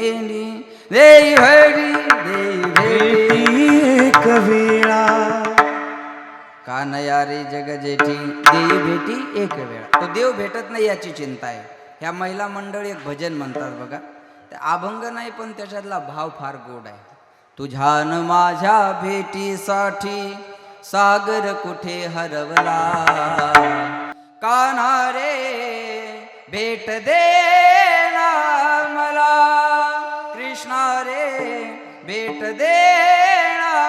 Best देई भेटी देई भेटी। एक वेळा कानया रे जग जेठी देई भेटी एक वेळा तो देव भेटत नाही याची चिंता आहे। ह्या महिला मंडळ एक भजन म्हणतात बघा। ते अभंग नाही पण त्याच्यातला भाव फार गोड आहे। तुझ्यान माझ्या भेटीसाठी सागर कुठे हरवला? काना रे भेट दे। मला कृष्णा रे भेट दे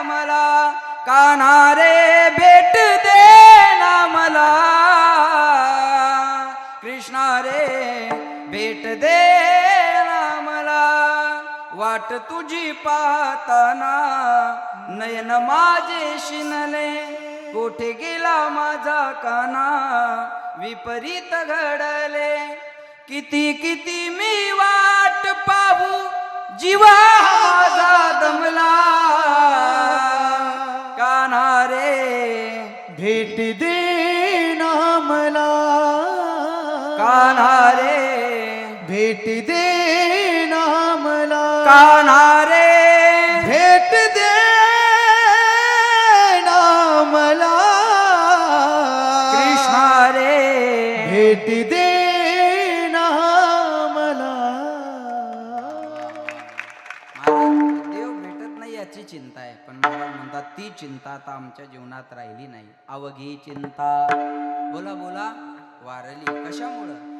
मला. काना रे भेट देणा मला. कृष्णा रे भेट दे मला. वाट तुझी पाहताना नयन माझे शिनले. कोठे गेला माझा काना? विपरीत घडले. किती किती मी वा माझा दमला कान्हा रे भेट दे मला. कान्हा रे भेट दे मला. कान्हा रे भेट दे मला. कृष्णा रे भेट दे त्याची चिंता आहे पण महाराज म्हणतात ती चिंता आता आमच्या जीवनात राहिली नाही. अवघी चिंता. बोला बोला. वारली. कशामुळं?